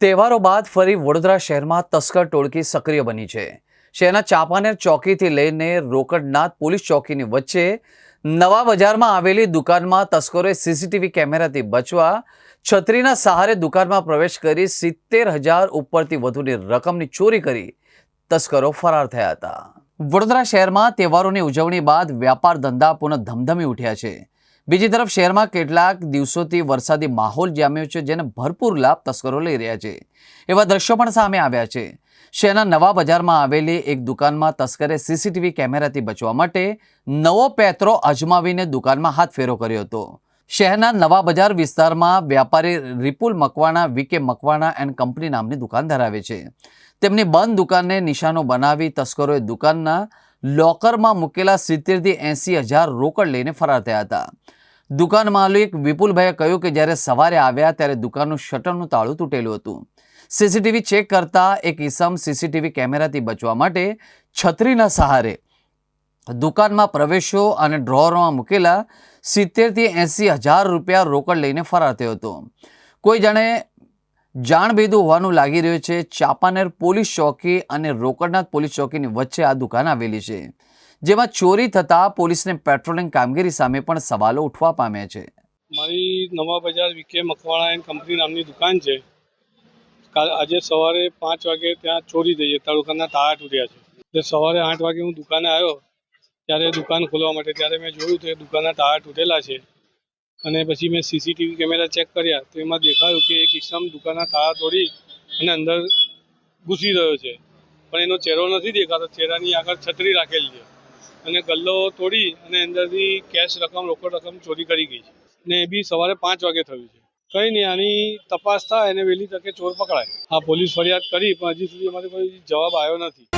તહેવારો બાદ ફરી વડોદરા શહેરમાં તસ્કર ટોળકી સક્રિય બની છે. શહેરના ચાંપાનેર ચોકીથી લઈને રોકડનાથ પોલીસ ચોકીની વચ્ચે નવા બજારમાં આવેલી દુકાનમાં તસ્કરોએ સીસીટીવી કેમેરાથી બચવા છત્રીના સહારે દુકાનમાં પ્રવેશ કરી સિત્તેર હજાર ઉપરથી વધુની રકમની ચોરી કરી તસ્કરો ફરાર થયા હતા. વડોદરા શહેરમાં તહેવારોની ઉજવણી બાદ વ્યાપાર ધંધા પુનઃ ધમધમી ઉઠ્યા છે. બીજી તરફ શહેરમાં કેટલાક દિવસોથી વરસાદી માહોલ જામ્યો છે, જેને ભરપૂર લાભ તસ્કરો લઈ રહ્યા છે. એવા દ્રશ્યો પણ સામે આવ્યા છે. શહેરના નવા બજારમાં આવેલી એક દુકાનમાં તસ્કરે સીસીટીવી કેમેરાથી બચવા માટે નવો પેત્રો અજમાવીને દુકાનમાં હાથ ફેરો કર્યો હતો. શહેરના નવા બજાર વિસ્તારમાં વ્યાપારી Ripul Makwana, V K Makwana and company નામની દુકાન ધરાવે છે. તેમની બંધ દુકાનને નિશાનો બનાવી તસ્કરોએ દુકાનના લોકરમાં મૂકેલા સિત્તેરથી એંસી હજાર રોકડ લઈને ફરાર થયા હતા. દુકાન માલિક વિપુલભાઈએ કહ્યું કે જ્યારે સવારે આવ્યા ત્યારે દુકાનનું શટરનું તાળું તૂટેલું હતું. સીસીટીવી ચેક કરતા એક ઈસમ સીસીટીવી કેમેરાથી બચવા માટે છત્રીના સહારે દુકાનમાં પ્રવેશો અને ડ્રોરમાં મૂકેલા સિત્તેરથી એંસી હજાર રૂપિયા રોકડ લઈને ફરાર થયો હતો. કોઈ જાણે જાણ બેદું હોવાનું લાગી રહ્યું છે. ચાપાનેર પોલીસ ચોકી અને રોકડનાથ પોલીસ ચોકીની વચ્ચે આ દુકાન આવેલી છે. જેમાં ચોરી થતાં પોલીસને પેટ્રોલિંગ કામગીરી સામે પણ સવાલો ઉઠવા પામ્યા છે. મારી નવા બજાર વિકે મકવાણા એન્ડ કંપની નામની દુકાન છે. આજે સવારે પાંચ વાગે ત્યાં ચોરી થઈ છે તાલુકાના તાળા તૂટ્યા છે. એટલે સવારે આઠ વાગે હું દુકાને આવ્યો, ત્યારે દુકાન ખોલવા માટે ત્યારે મેં જોયું તો દુકાનના તાળા તૂટેલા છે. અને પછી મેં સીસીટીવી કેમેરા ચેક કર્યા તો એમાં દેખાયું કે એક ઇસમ દુકાનના તાળા તોડી અને અંદર ઘૂસી રહ્યો છે. પણ એનો ચહેરો નથી દેખાતો, ચહેરાની આગળ છત્રી રાખેલી છે. અને ગલ્લો તોડી અને અંદરથી કેશ રકમ, રોકડ રકમ ચોરી કરી ગઈ છે. ને એ બી સવારે પાંચ વાગે થયું છે. કંઈ નહીં, આની તપાસ થાય અને વહેલી તકે ચોર પકડાય. આ પોલીસ ફરિયાદ કરી, પણ હજી સુધી અમારે કોઈ જવાબ આવ્યો નથી.